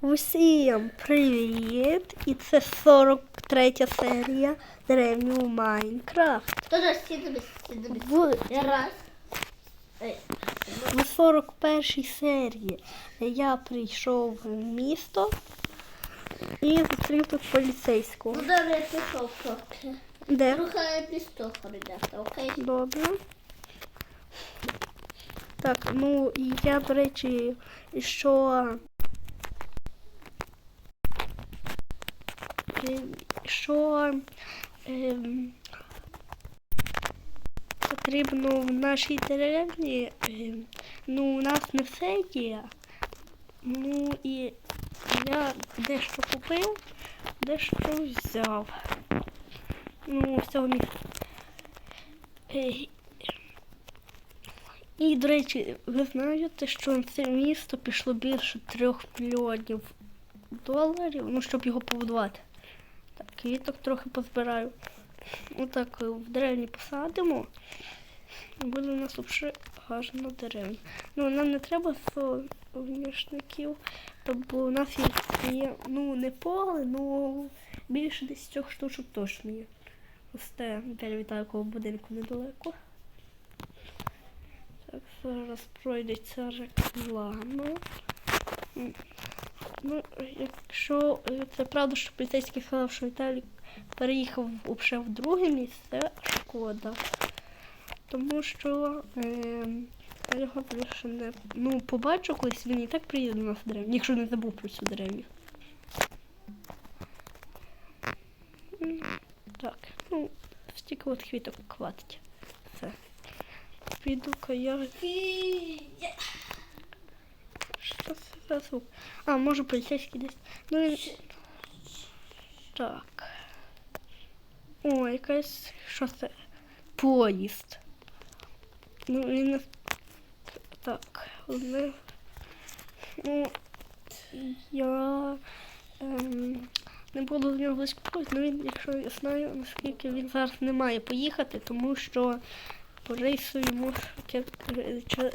Усім привіт! І це 43 серія древнього Майнкрафт. В 41 серії я прийшов в місто і зустрів тут поліцейського. Ну да, я пішов трохи. Де? Я пішов, ребята, окей? Добре. Так, ну і я, до речі, що. Що ем, потрібно в нашій деревні, ем, ну, у нас не все є. Ну і я дещо купив, дещо взяв. Ну, всього місця. Е, І, до речі, ви знаєте, що на це місто пішло більше трьох мільйонів доларів, ну, щоб його побудувати. Квіток трохи позбираю. Отак е, в деревні посадимо. Буде у нас взагалі гарна деревня. Ну, нам не треба соняшників, бо у нас є, ну, не поле, ну більше десь трьох штучок точно є. Росте біля віталкового будинку недалеко. Так, зараз пройдеться реклама. Ну, якщо е, це правда, що поліцейський сказав, що Віталік переїхав вже в друге місце, шкода. Тому що е, я його більше не ну, побачу колись, він і так приїде до нас в деревню, якщо не забув про цю деревню. Так, ну, стільки от квіток хватить. Все. Піду-ка я. Що за? А, може поліцейський десь. Ну він. Так. О, якась. Що це? Поїзд. Ну він. Так, одне. Ну, я. Ем, не буду з нього близько ходити, ну він, якщо я знаю, наскільки він зараз не має поїхати, тому що по рейсу йому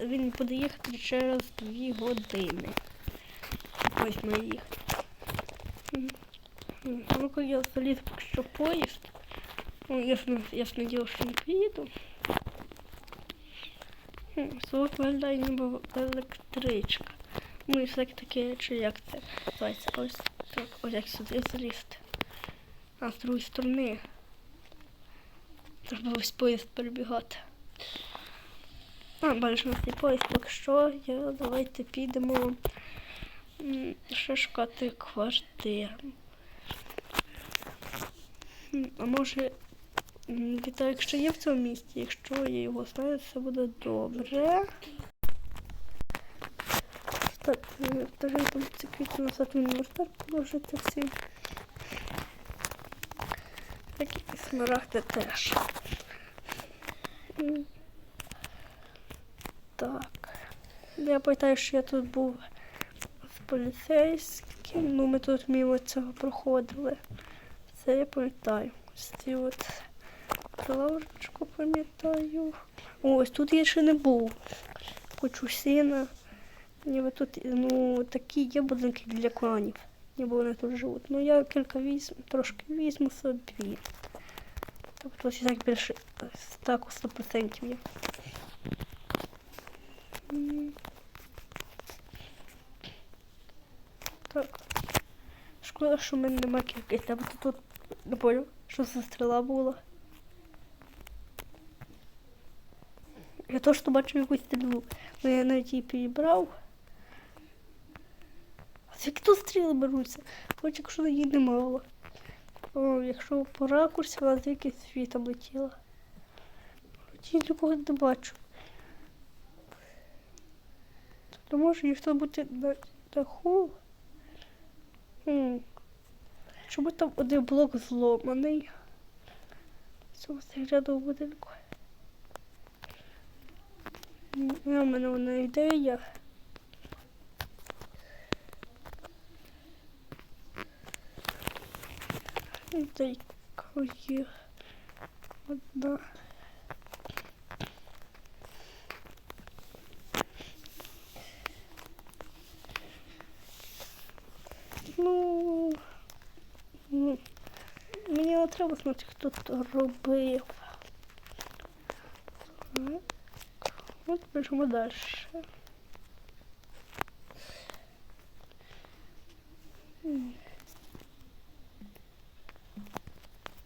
він буде їхати через дві години. Ось має їхати. М. М, А ну-ка я заліз що поїзд. Ну, ясно, ясно діло, що не поїду. М, виглядає ніби електричка. Ну і всяке таке, чи як це називається. Ось так, ось як сюди залізти. А з другої сторони. Треба ось поїзд перебігати. А, бачиш на цей поїзд, поки що я давайте підемо шукати квартиру. А може м, Віталік ще є в цьому місті? Якщо я його знаю, все буде добре. Так, даже там ці назад може так положити всі. Так і смарагди теж. Так. Я пам'ятаю, що я тут був з поліцейським. Ну, ми тут мимо цього проходили. Це я пам'ятаю. Ось ці от лавочку пам'ятаю. Ось тут я ще не був. Хочу сіна. Ніби тут ну, такі є будинки для кланів. Ніби вони тут живуть. Ну я кілька візьму, трошки візьму собі. Тобто ось так більше так у 100% є. М. Так. Шкода, що в мене немає кількості, а тут, не понял, що за стріла була. Я теж бачив якусь стрілу, але я навіть її підібрав. А звідки тут стріли беруться? Хоч якщо її немало. О, якщо по ракурсі, вона звідки світом летіла. Я нікого не бачу. То може ніхто бути на даху. Хм. Чому там один блок зломаний? Цьому ряду будинку. У мене вона ідея. Ідейка є одна. Ну, ну, знати, хто це робив. От біжимо далі.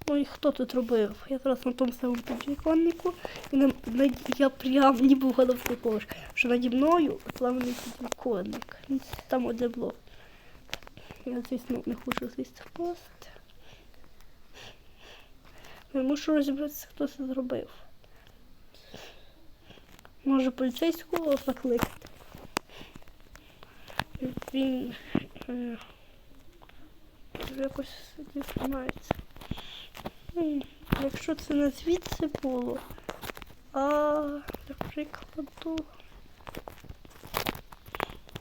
І хто тут робив? Я зараз на тому самому підвіконнику. І на, на, я прям ніби вгадав також, що наді мною славний підвіконник. Там один блок. Я, звісно, не хочу звісти пост. Я мушу розібратися, хто це зробив. Може поліцейського закликати. Він е, якось дізнається. М, Якщо це не звідси було, а для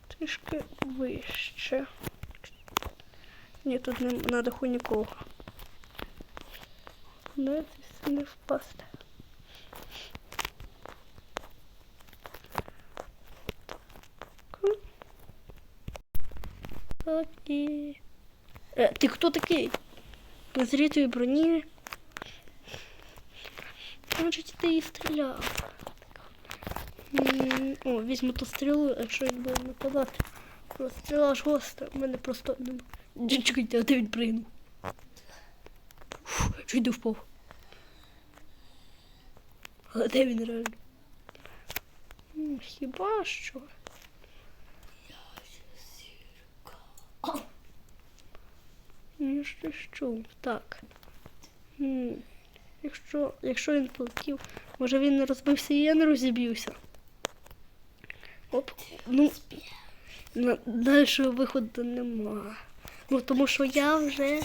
трішки вище. Ні, тут не на даху нікого. Не, звідси не впасти. Так. Окей. Е, ти хто такий? На зрітої броні. Значить, ти і стріляв. О, візьму ту стрілу, якщо він буде нападати. Просто стріла ж гостра, у мене просто нема. Ді- Чекайте, а де він пригнув? Фу, Чуть не впав. А де він реально? Хіба що? Ну, що що? Так. Якщо, якщо він полетів, може він розбився і я не розіб'юся. Оп. Ну, на, далі виходу нема. Ну, тому що я вже.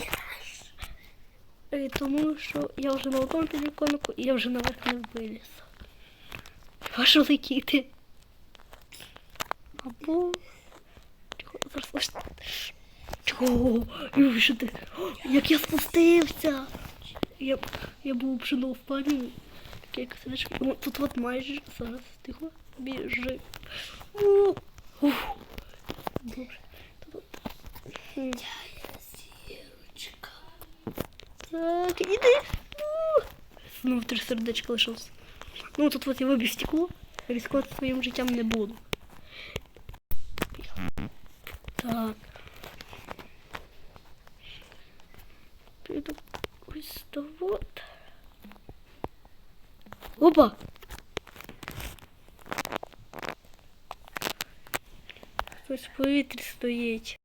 Е, Тому що я вже на одному підвіконнику і я вже наверх не виліз. Вашу летіти. Або. Чого? Зараз. Чого? Як я спустився! Я, я був пшено в пані. Таке як сидиш. Тут от майже зараз тихо. Біжи. Добре. Тут от. М. Так, іди. У. Знову три сердечка лишилось. Ну тут от я вибив стекло. Ризикувати своїм життям не буду. Так. Піду ось то вот. Опа! Хтось в повітрі стоїть.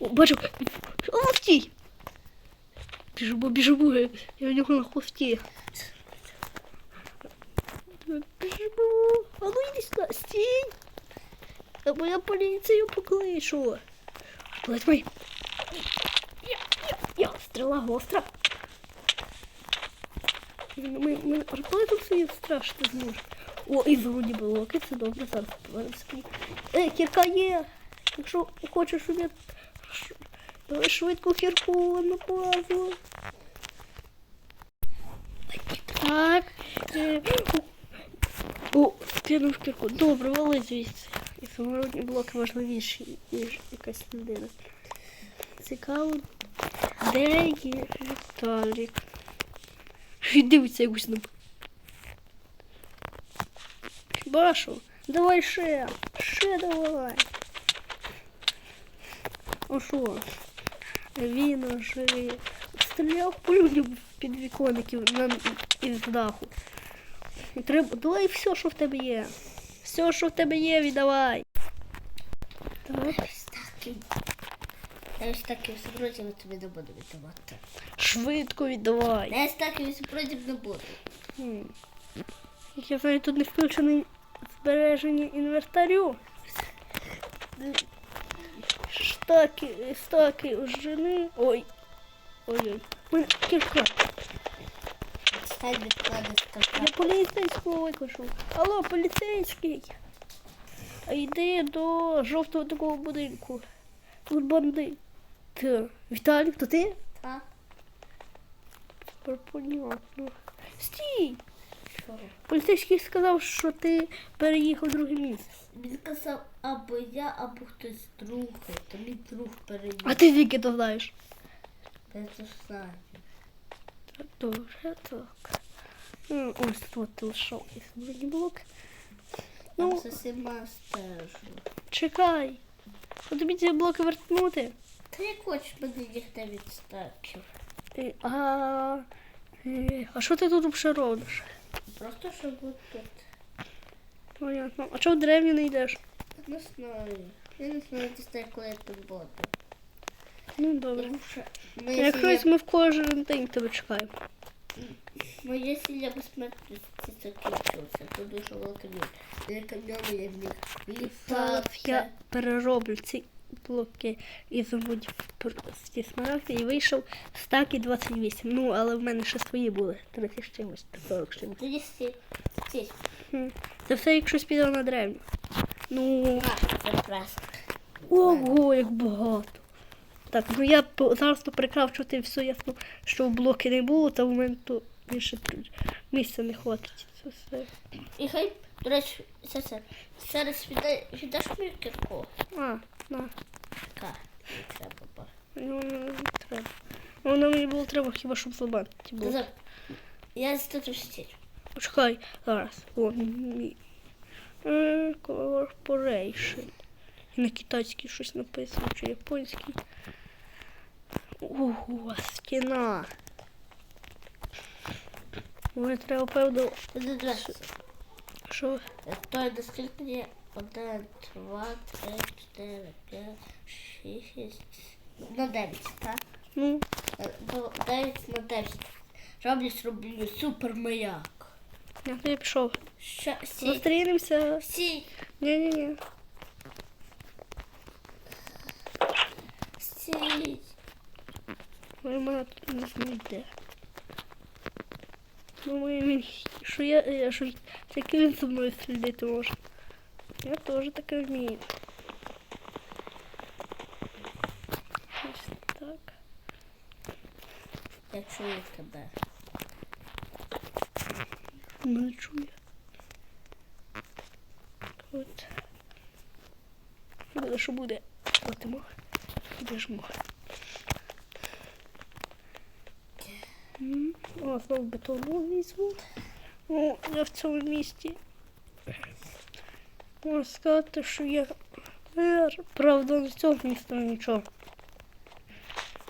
О, бачу. О, стій! Біжимо, біжимо. Я в нього на хвості. Біжимо. А ну йди сюди, стій! Або я поліцію покличу. Плеть мой. Я, я, я, стріла гостра. Ми, ми, а коли тут свої страшно зможемо? О, і зелені блоки, це добре, зараз повернемося. Е, кірка є. Якщо хочеш, щоб я давай швидко кірку на базу. Так. Е, О, скинув кірку. Добре, вали звідси. І самородні блоки важливіші, ніж якась людина. Цікаво, де є Віталік? І дивиться якусь на. Хіба що? Давай ще, ще давай. О що? Він же стріляв по під віконників на із даху. Треба. Давай все, що в тебе є. Все, що в тебе є, віддавай. Так. Я ось такий супротив тобі не буду віддавати. Швидко віддавай. Я ось такий супротив не буду. Хм. Я знаю, тут не включений збереження інвентарю. Штаки, стаки жени. Ой. Ой-ой. Стань відклади Я поліцейського викликав. Алло, поліцейський. А йди до жовтого такого будинку. Тут бандит. Та, Віталік, то ти? Так. Тепер понятно. Стій! Поліцейський сказав, що ти переїхав в друге місце. Він казав або я, або хтось другий. То мій друг переїхав. А ти звідки то знаєш? Я це знаю. Добре, так. Ну, Ось тут лишав із блок. Ну, Ну, за всіма стежу. чекай. Що тобі ці блоки вернути? Та як хочеш мене не відстачив. А, е, а що ти тут взагалі робиш? Просто живу тут. Понятно. А чого в деревню не йдеш? Не знаю. Я не знаю, десь коли я тут буду. Ну добре. Тому що моє Якось сім'я, ми в кожен день тебе чекаємо. моє сім'я безсмертності закінчилося. Це дуже велика мір. Велика я літати. я перероблю ці блоки із заводів ці смарагди і вийшов стак і 28. Ну, але в мене ще свої були. 30 з чимось, 40 з чимось. Тоді сі. Сі. Хм. Це все, якщо піде на древню. Ну, ого, як багато. Так, ну я зараз то прикравчувати все ясно, що блоки не було, та в мене то більше місця не хватить. Це все. І хай, до речі, це це. Зараз віддаш мені кірку. А, на. Така. Не треба. ба. Ну, не треба. Ну, Воно мені було треба хіба щоб зламати. ті блоки. Назад. Я тут стіль. Почекай, зараз. О, мій. Е, Corporation. І на китайській щось написано, чи японській. Ого, стіна. Мені треба певно. Дивись. Що? То до скільки є? Один, два, три, чотири, п'ять, шість. На дев'ять, так? Ну, Е, Дев'ять на дев'ять. Роблю, зроблю супер маяк. я пішов. Що? Сі. Зустрінемося. Сі. Ні-ні-ні. Сі. Ви мене тут не знайде. Думаю, він, що я, я що тільки він за мною слідити може. Я теж таке вмію. Ось так. Я чую тебе. Не чую. От. Буде, що буде. Платимо. Біжимо. М, О, знову бетону візьму. О, я в цьому місті. Можна сказати, що я мер. Правда, з цього міста нічого.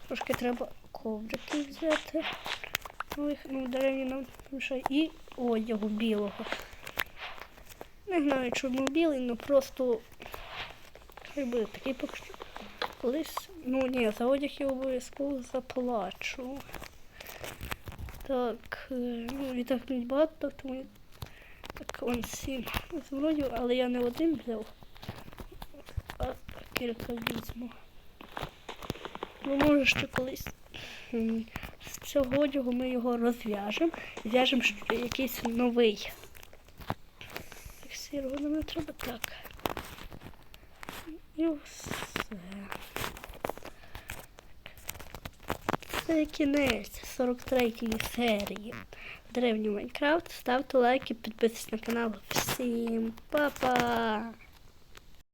Трошки треба коврики взяти. Ну, деревні нам ще і одягу білого. Не знаю, чому білий, ну просто буде такий поки. Колись, ну ні, за одяг я обов'язково заплачу. Так, е, ну відтахнуть багато, тому я так он сім зброю, але я не один взяв, а кілька візьму. Ну, може ще колись. З цього одягу ми його розв'яжемо, зв'яжемо якийсь новий. Сірого нам треба так. І все. Це кінець 43-ї серії Древній Майнкрафт. Ставте лайки, підписуйтесь на канал. Всім па-па!